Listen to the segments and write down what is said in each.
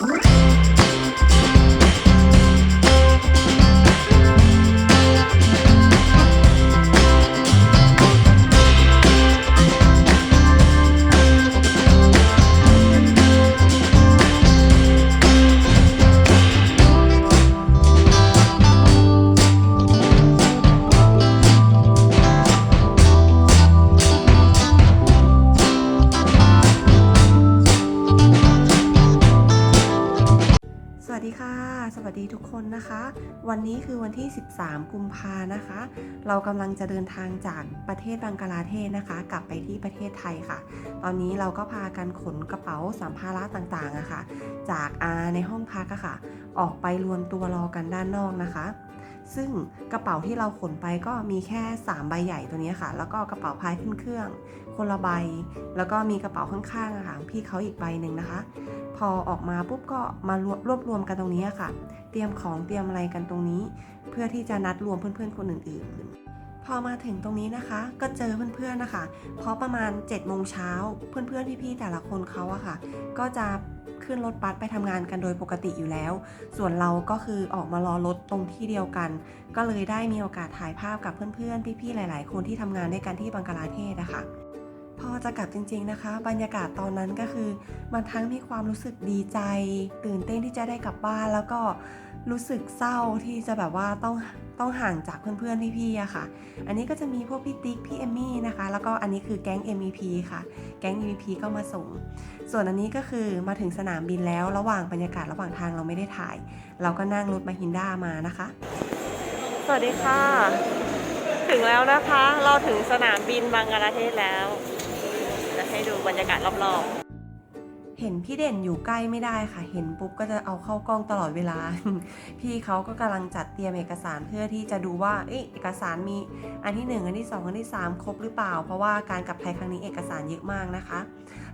Right. วันนี้คือวันที่ 13 กุมภานะคะ เรากำลังจะเดินทางจากประเทศบังกลาเทศนะคะ กลับไปที่ประเทศไทยค่ะ ตอนนี้เราก็พากันขนกระเป๋าสัมภาระต่างๆอะค่ะ จากอาในห้องพักอะค่ะ ออกไปรวมตัวรอกันด้านนอกนะคะ ซึ่งกระเป๋าที่เราขนไปก็มีแค่ 3 ใบใหญ่ตัวนี้ค่ะ แล้วก็กระเป๋าพายขึ้นเครื่อง คนละใบ แล้วก็มีกระเป๋าข้างๆอะค่ะพี่เขาอีกใบหนึ่งนะคะ พอออกมาปุ๊บก็มารวบรวบรวมกันตรงนี้ค่ะ เตรียมของเตรียมอะไรกันตรงนี้ เพื่อที่จะนัดรวมเพื่อนๆคนอื่นๆ พอมาถึงตรงนี้นะคะ ก็เจอเพื่อนๆนะคะ เพราะประมาณ7จ็ดโมงเช้าเพื่อนๆพี่ๆแต่ละคนเขาอะค่ะ ก็จะขึ้นรถบัสไปทำงานกันโดยปกติอยู่แล้ว ส่วนเราก็คือออกมารอรถตรงที่เดียวกัน ก็เลยได้มีโอกาสถ่ายภาพกับเพื่อนๆ พี่ๆ หลาย ๆ คนที่ทำงานด้วยกันที่บังกลาเทศนะคะ อจะกลับจริงๆนะคะ บรรยากาศตอนนั้นก็คือมันทั้งมีความรู้สึกดีใจ ตื่นเต้นที่จะได้กลับบ้าน แล้วก็รู้สึกเศร้าที่จะแบบว่าต้องต้องห่างจากเพื่อนๆพี่ๆอะค่ะ อันนี้ก็จะมีพวกพี่ติ๊กพี่เอมมี่นะคะ แล้วก็อันนี้คือแก๊ง MVP ค่ะ แก๊ง MVP ก็มาส่ง ส่วนอันนี้ก็คือมาถึงสนามบินแล้ว ระหว่างบรรยากาศระหว่างทางเราไม่ได้ถ่าย เราก็นั่งรถมาฮินด้ามานะคะ สวัสดีค่ะ ถึงแล้วนะคะ เราถึงสนามบินบังกลาเทศแล้ว ดูบรรยากาศรอบๆ เห็นพี่เด่นอยู่ใกล้ไม่ได้ค่ะ เห็นปุ๊บก็จะเอาเข้ากล้องตลอดเวลา พี่เขาก็กำลังจัดเตรียมเอกสารเพื่อที่จะดูว่าเอเอกสารมีอันที่ 1 อันที่ 2 อันที่ 3 ครบหรือเปล่า เพราะว่าการกลับไทยครั้งนี้เอกสารเยอะมากนะคะ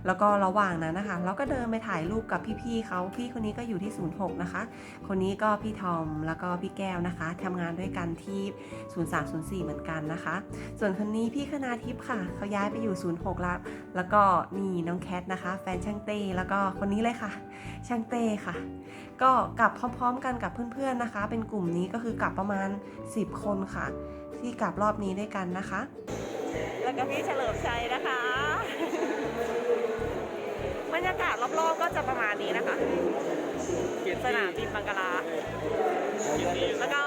แล้วก็ระหว่างนั้นนะคะ เราก็เดินไปถ่ายรูปกับพี่ๆเขาพี่คนนี้ก็อยู่ที่06นย์หนะคะ คนนี้ก็พี่ทอมแล้วก็พี่แก้วนะคะทำงานด้วยกันที่0304เหมือนกันนะคะ ส่วนคนนี้พี่คณาทิพย์ค่ะเขาย้ายไปอยู่06แล้วแล้วก็นี่น้องแคทนะคะ แฟนช่างเต้แล้วก็คนนี้เลยค่ะช่างเต้ค่ะ ก็กลับพร้อมๆกันกับเพื่อนๆนะคะ เป็นกลุ่มนี้ก็คือกลับประมาณ 10 คนค่ะ ที่กลับรอบนี้ด้วยกันนะคะ แล้วก็พี่เฉลิมชัยนะคะบรรยากาศรอบๆก็จะประมาณนี้นะคะสนามบินบังกลา แล้วก็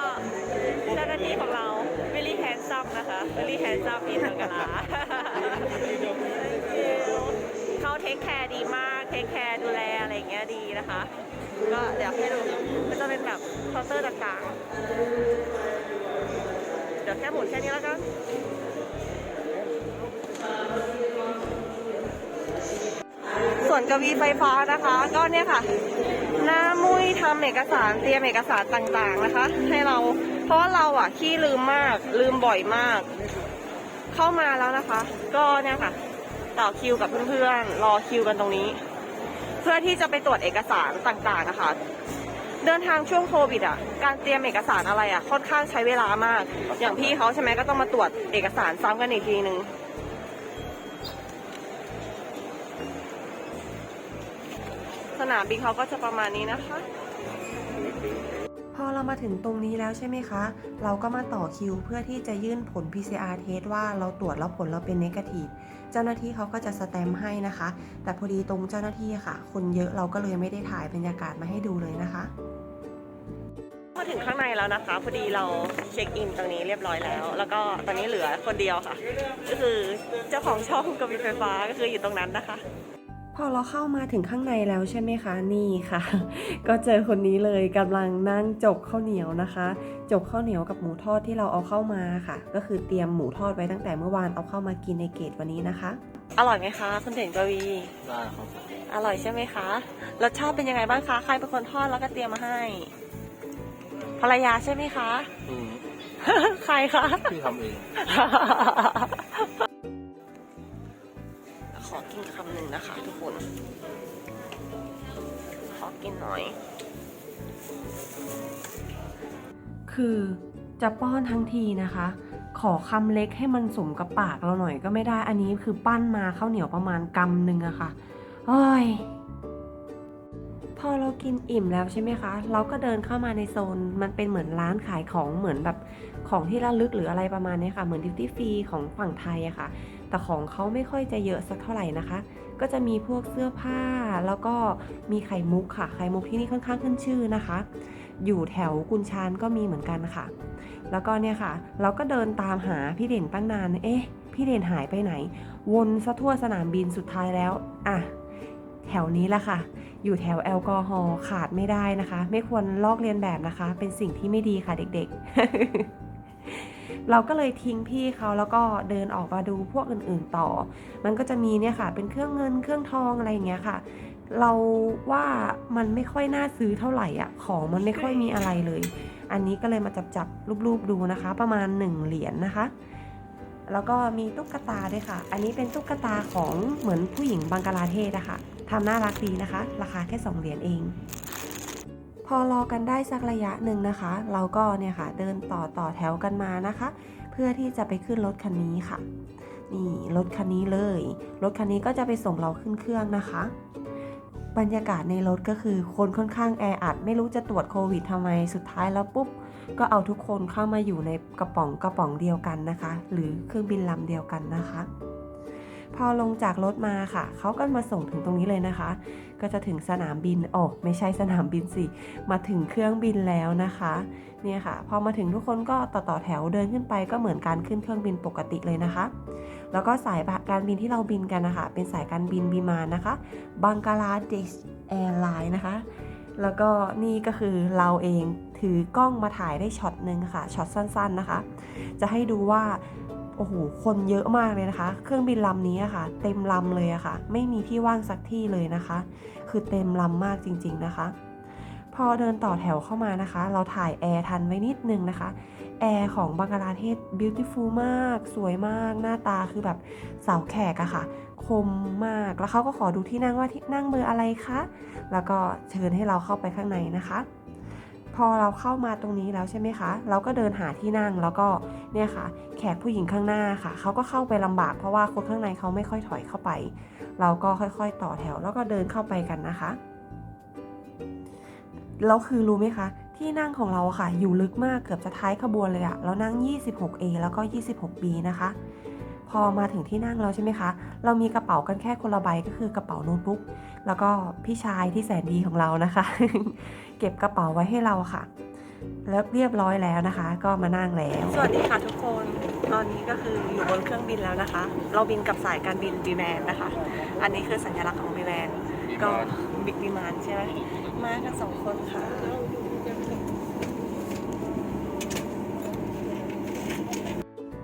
เจ้าหน้าที่ของเรา very handsome นะคะ very handsome บินบังกลา เเทคแคร์ดีมาก เทคแคร์ดูแลอะไรเงี้ยดีนะคะ ก็เดี๋ยวให้ดูมันจะเป็นแบบเคาน์เตอร์ต่างๆ เดี๋ยวแค่หมุนแค่นี้แล้วกันส่วนกวีไฟฟ้านะคะ ก็เนี่ยค่ะ หน้ามุ้ยทำเอกสารเตรียมเอกสารต่างๆนะคะ ให้เราเพราะเราอะขี้ลืมมากลืมบ่อยมาก เข้ามาแล้วนะคะ ก็เนี่ยค่ะ ต่อคิวกับเพื่อนๆ รอคิวกันตรงนี้ เพื่อที่จะไปตรวจเอกสารต่างๆนะคะ เดินทางช่วงโควิดอะ การเตรียมเอกสารอะไรอะ ค่อนข้างใช้เวลามาก อย่างพี่เขาใช่ไหมก็ต้องมาตรวจเอกสารซ้ำกันอีกทีนึงสนามบินเขาก็จะประมาณนี้นะคะ พอเรามาถึงตรงนี้แล้วใช่ไหมคะ เราก็มาต่อคิวเพื่อที่จะยื่นผล PCR test ว่าเราตรวจแล้วผลเราเป็นเนกาทีฟ เจ้าหน้าที่เขาก็จะสแตมป์ให้นะคะ แต่พอดีตรงเจ้าหน้าที่ค่ะ คนเยอะเราก็เลยไม่ได้ถ่ายบรรยากาศมาให้ดูเลยนะคะ มาถึงข้างในแล้วนะคะ พอดีเราเช็คอินตรงนี้เรียบร้อยแล้ว แล้วก็ตอนนี้เหลือคนเดียวค่ะ ก็คือเจ้าของช่องกบีไฟฟ้าก็คืออยู่ตรงนั้นนะคะ พอเราเข้ามาถึงข้างในแล้วใช่ไหมคะนี่ค่ะ ก็เจอคนนี้เลยกำลังนั่งจกข้าวเหนียวนะคะ จกข้าวเหนียวกับหมูทอดที่เราเอาเข้ามาค่ะ ก็คือเตรียมหมูทอดไว้ตั้งแต่เมื่อวานเอาเข้ามากินในเกตวันนี้นะคะ อร่อยไหมคะคุณเด่นกวีได้ครับอร่อยใช่ไหมคะรสชาติเป็นยังไงบ้างคะใครเป็นคนทอดแล้วก็เตรียมมาให้ภรรยาใช่ไหมคะ อืมใครคะพี่ทำเองข อกินคำหนึ่งนะคะทุกคน ขอกินหน่อย คือจะป้อนทั้งทีนะคะ ขอคำเล็กให้มันสมกับปากเราหน่อยก็ไม่ได้ อันนี้คือปั้นมาข้าวเหนียวประมาณกำหนึ่งอะค่ะเอ้ยพอเรากินอิ่มแล้วใช่ไหมคะ เราก็เดินเข้ามาในโซน มันเป็นเหมือนร้านขายของเหมือนแบบของที่ระลึกหรืออะไรประมาณนี้ค่ะ เหมือนดิวตี้ฟรีของฝั่งไทยอะค่ะ แต่ของเขาไม่ค่อยจะเยอะสักเท่าไหร่นะคะ ก็จะมีพวกเสื้อผ้าแล้วก็มีไข่มุกค่ะ ไข่มุกที่นี่ค่อนข้างขึ้นชื่อนะคะ อยู่แถวกุนชานก็มีเหมือนกันค่ะ แล้วก็เนี่ยค่ะ เราก็เดินตามหาพี่เด่นตั้งนาน เอ๊ะ พี่เด่นหายไปไหน วนซะทั่วสนามบินสุดท้ายแล้ว อะ แถวนี้แหละค่ะ อยู่แถวแอลกอฮอล์ขาดไม่ได้นะคะ ไม่ควรลอกเลียนแบบนะคะ เป็นสิ่งที่ไม่ดีค่ะเด็กๆ เราก็เลยทิ้งพี่เขาแล้วก็เดินออกมาดูพวกอื่นๆต่อ มันก็จะมีเนี่ยค่ะ เป็นเครื่องเงินเครื่องทองอะไรอย่างเงี้ยค่ะ เราว่ามันไม่ค่อยน่าซื้อเท่าไหร่อะ ของมันไม่ค่อยมีอะไรเลย อันนี้ก็เลยมาจับจับรูปๆดูนะคะ ประมาณ 1 เหรียญนนะคะ แล้วก็มีตุ๊กตาด้วยค่ะ อันนี้เป็นตุ๊กตาของเหมือนผู้หญิงบังกลาเทศอะคะทำน่ารักดีนะคะ ราคาแค่ 2 เหรียญเอง พอรอกันได้สักระยะหนึ่งนะคะ เราก็เนี่ยค่ะเดินต่อต่อแถวกันมานะคะ เพื่อที่จะไปขึ้นรถคันนี้ค่ะ นี่รถคันนี้เลย รถคันนี้ก็จะไปส่งเราขึ้นเครื่องนะคะ บรรยากาศในรถก็คือคนค่อนข้างแออัด ไม่รู้จะตรวจโควิดทำไมสุดท้ายแล้วปุ๊บก็เอาทุกคนเข้ามาอยู่ในกระป๋องกระป๋องเดียวกันนะคะ หรือเครื่องบินลำเดียวกันนะคะ พอลงจากรถมาค่ะ เขาก็มาส่งถึงตรงนี้เลยนะคะ ก็จะถึงสนามบินโอ้ไม่ใช่สนามบินสิ มาถึงเครื่องบินแล้วนะคะ เนี่ยค่ะ พอมาถึงทุกคนก็ต่อต่อแถวเดินขึ้นไปก็เหมือนการขึ้นเครื่องบินปกติเลยนะคะ แล้วก็สายการบินที่เราบินกันนะคะ เป็นสายการบินบีมานนะคะบังกลาเดชแอร์ไลน์นะคะ แล้วก็นี่ก็คือเราเองถือกล้องมาถ่ายได้ช็อตหนึ่งค่ะ ช็อตสั้นๆนะคะ จะให้ดูว่า โอ้โห คนเยอะมากเลยนะคะ เครื่องบินลำนี้อะค่ะ เต็มลำเลยอะค่ะ ไม่มีที่ว่างสักที่เลยนะคะ คือเต็มลำมากจริง ๆนะคะ พอเดินต่อแถวเข้ามานะคะ เราถ่ายแอร์ทันไว้นิดนึงนะคะ แอร์ของบังกลาเทศ beautiful มาก สวยมาก หน้าตาคือแบบเสาแขกอะค่ะ คมมาก แล้วเขาก็ขอดูที่นั่งว่าที่นั่งเบอร์อะไรคะ แล้วก็เชิญให้เราเข้าไปข้างในนะคะ พอเราเข้ามาตรงนี้แล้วใช่ไหมคะ เราก็เดินหาที่นั่งแล้วก็เนี่ยค่ะ แขกผู้หญิงข้างหน้าค่ะ เขาก็เข้าไปลำบากเพราะว่าคนข้างในเขาไม่ค่อยถอยเข้าไป เราก็ค่อยๆ ต่อแถวแล้วก็เดินเข้าไปกันนะคะแล้วคือรู้ไหมคะ ที่นั่งของเราค่ะ อยู่ลึกมากเกือบจะท้ายขบวนเลยอะเรานั่ง 26A แล้วก็ 26B นะคะ พอมาถึงที่นั่งแล้วใช่ไหมคะ เรามีกระเป๋ากันแค่คนละใบก็คือกระเป๋าโน้ตบุ๊ก แล้วก็พี่ชายที่แสนดีของเรานะคะ เก็บกระเป๋าไว้ให้เราค่ะ แล้วเรียบร้อยแล้วนะคะ ก็มานั่งแล้ว สวัสดีค่ะทุกคน ตอนนี้ก็คืออยู่บนเครื่องบินแล้วนะคะ เราบินกับสายการบินบีแมนนะคะ อันนี้คือสัญลักษณ์ของบีแมนก็บิ๊กบีมานใช่ไหมมากันสองคนค่ะ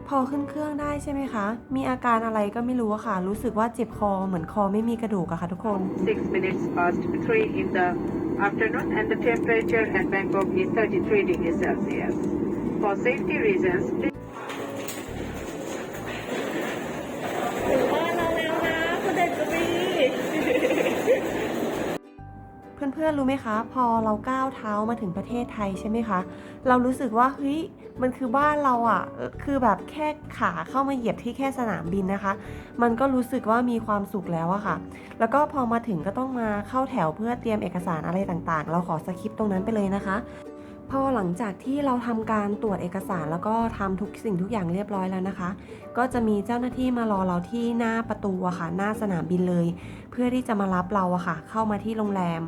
พอขึ้นเครื่องได้ใช่ไหมคะ มีอาการอะไรก็ไม่รู้อะค่ะ รู้สึกว่าเจ็บคอเหมือนคอไม่มีกระดูกอะค่ะทุกคน 6 minutes past 3 in the afternoon and the temperature at Bangkok is 33 degrees Celsius. For safety reasons, please ถึงบ้านเราแล้วนะคุณเด็กกวีเพื่อนๆรู้ไหมคะ พอเราก้าวเท้ามาถึงประเทศไทยใช่ไหมคะ เรารู้สึกว่าเฮ้ย มันคือบ้านเราอะ่ะ คือแบบแค่ขาเข้ามาเหยียบที่แค่สนามบินนะคะ มันก็รู้สึกว่ามีความสุขแล้วอะค่ะ แล้วก็พอมาถึงก็ต้องมาเข้าแถวเพื่อเตรียมเอกสารอะไรต่างๆ เราขอสคิปตรงนั้นไปเลยนะคะ พอหลังจากที่เราทำการตรวจเอกสารแล้วก็ทำทุกสิ่งทุกอย่างเรียบร้อยแล้วนะคะ ก็จะมีเจ้าหน้าที่มารอเราที่หน้าประตูอะค่ะ หน้าสนามบินเลย เพื่อที่จะมารับเราอะค่ะ เข้ามาที่โรงแรม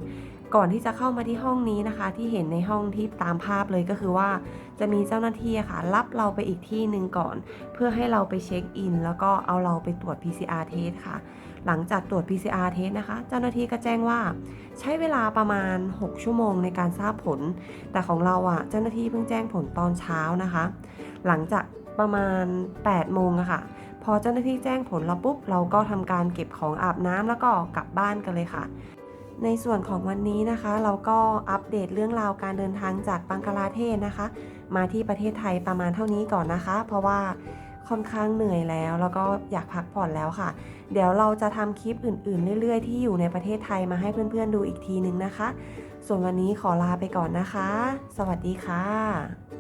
ก่อนที่จะเข้ามาที่ห้องนี้นะคะ ที่เห็นในห้องที่ตามภาพเลยก็คือว่า จะมีเจ้าหน้าที่ค่ะ รับเราไปอีกที่หนึ่งก่อน เพื่อให้เราไปเช็คอิน แล้วก็เอาเราไปตรวจ PCR test ค่ะ หลังจากตรวจ PCR test นะคะ เจ้าหน้าที่ก็แจ้งว่า ใช้เวลาประมาณ 6 ชั่วโมงในการทราบผล แต่ของเราอะเจ้าหน้าที่เพิ่งแจ้งผลตอนเช้านะคะ หลังจากประมาณ 8 โมงอะค่ะ พอเจ้าหน้าที่แจ้งผลแล้วปุ๊บ เราก็ทำการเก็บของอาบน้ำแล้วก็กลับบ้านกันเลยค่ะ ในส่วนของวันนี้นะคะ เราก็อัปเดตเรื่องราวการเดินทางจากบังกลาเทศนะคะ มาที่ประเทศไทยประมาณเท่านี้ก่อนนะคะ เพราะว่าค่อนข้างเหนื่อยแล้ว แล้วก็อยากพักผ่อนแล้วค่ะ เดี๋ยวเราจะทำคลิปอื่น ๆ เรื่อย ๆ ที่อยู่ในประเทศไทยมาให้เพื่อน ๆ ดูอีกทีนึงนะคะ ส่วนวันนี้ขอลาไปก่อนนะคะ สวัสดีค่ะ